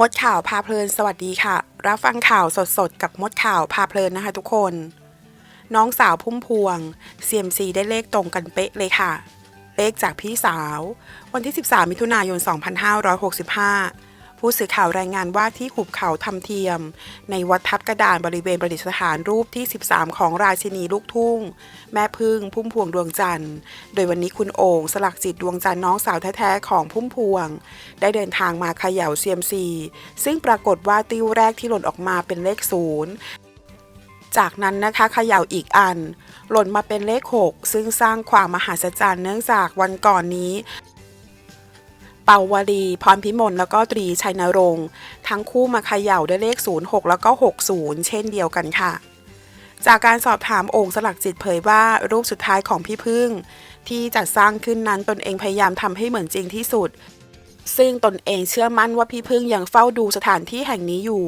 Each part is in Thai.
มดข่าวพาเพลินสวัสดีค่ะ รับฟังข่าวสดๆ กับมดข่าวพาเพลินนะคะทุกคน น้องสาวพุ่มพวงเซียมซีได้เลขตรงกันเป๊ะเลยค่ะ เลขจากพี่สาว วันที่ 13 มิถุนายน 2565 ผู้สื่อข่าวรายงานว่าที่หุบเขาทำเทียม ในวัดทับกระดานบริเวณประดิษฐานรูปที่ 13 ของราชินีลูกทุ่ง แม่พึ่งพุ่มพวงดวงจันทร์ โดยวันนี้คุณโอ่งสลักจิตดวงจันทร์น้องสาวแท้ๆของพุ่มพวง ได้เดินทางมาเขย่าเซียมซี ซึ่งปรากฏว่าติ้วแรกที่หล่นออกมาเป็นเลขศูนย์จากนั้นนะคะเขย่าอีกอัน หล่นมาเป็นเลข 6 ซึ่งสร้างความมหัศจรรย์เนื่องจากวันก่อนนี้ เปาวลี พรพิมลแล้วก็ตรีชัยนรงค์ทั้งคู่มาเขย่าด้วยเลข 06 แล้วก็ 60 เช่นเดียวกันค่ะ จากการสอบถามองค์สลักจิตเผยว่ารูปสุดท้ายของพี่พึ่ง ที่จัดสร้างขึ้นนั้นตนเองพยายามทำให้เหมือนจริงที่สุด ซึ่งตนเองเชื่อมั่นว่าพี่พึ่งยังเฝ้าดูสถานที่แห่งนี้อยู่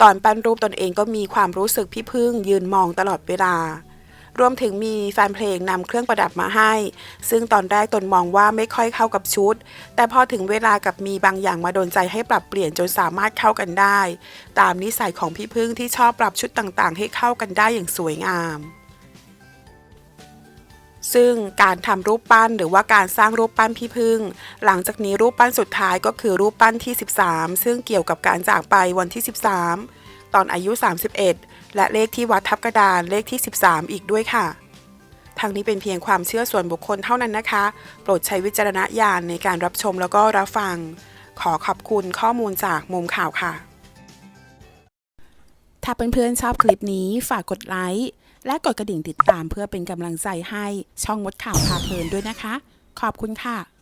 ตอนปั้นรูปตนเองก็มีความรู้สึกพี่พึ่งยืนมองตลอดเวลา รวมถึงมีแฟนเพลงนำเครื่องประดับมาให้ ซึ่งตอนแรกตนมองว่าไม่ค่อยเข้ากับชุด แต่พอถึงเวลากับมีบางอย่างมาโดนใจให้ปรับเปลี่ยนจนสามารถเข้ากันได้ ตามนิสัยของพี่พึ่งที่ชอบปรับชุดต่างๆ ให้เข้ากันได้อย่างสวยงามซึ่งการทำรูปปั้นหรือว่าการสร้างรูปปั้นพี่พึ่ง หลังจากนี้รูปปั้นสุดท้ายก็คือรูปปั้นที่ 13 ซึ่งเกี่ยวกับการจากไปวันที่ 13 ตอนอายุ 31 และเลขที่วัดทับกระดานเลขที่ 13 อีกด้วยค่ะทางนี้เป็นเพียงความเชื่อส่วนบุคคลเท่านั้นนะคะ โปรดใช้วิจารณญาณในการรับชมแล้วก็รับฟัง ขอขอบคุณข้อมูลจากมุมข่าวค่ะ ถ้าเพื่อนๆชอบคลิปนี้ฝากกดไลค์และกดกระดิ่งติดตามเพื่อเป็นกำลังใจให้ช่องมดข่าวพาเพลินด้วยนะคะ ขอบคุณค่ะ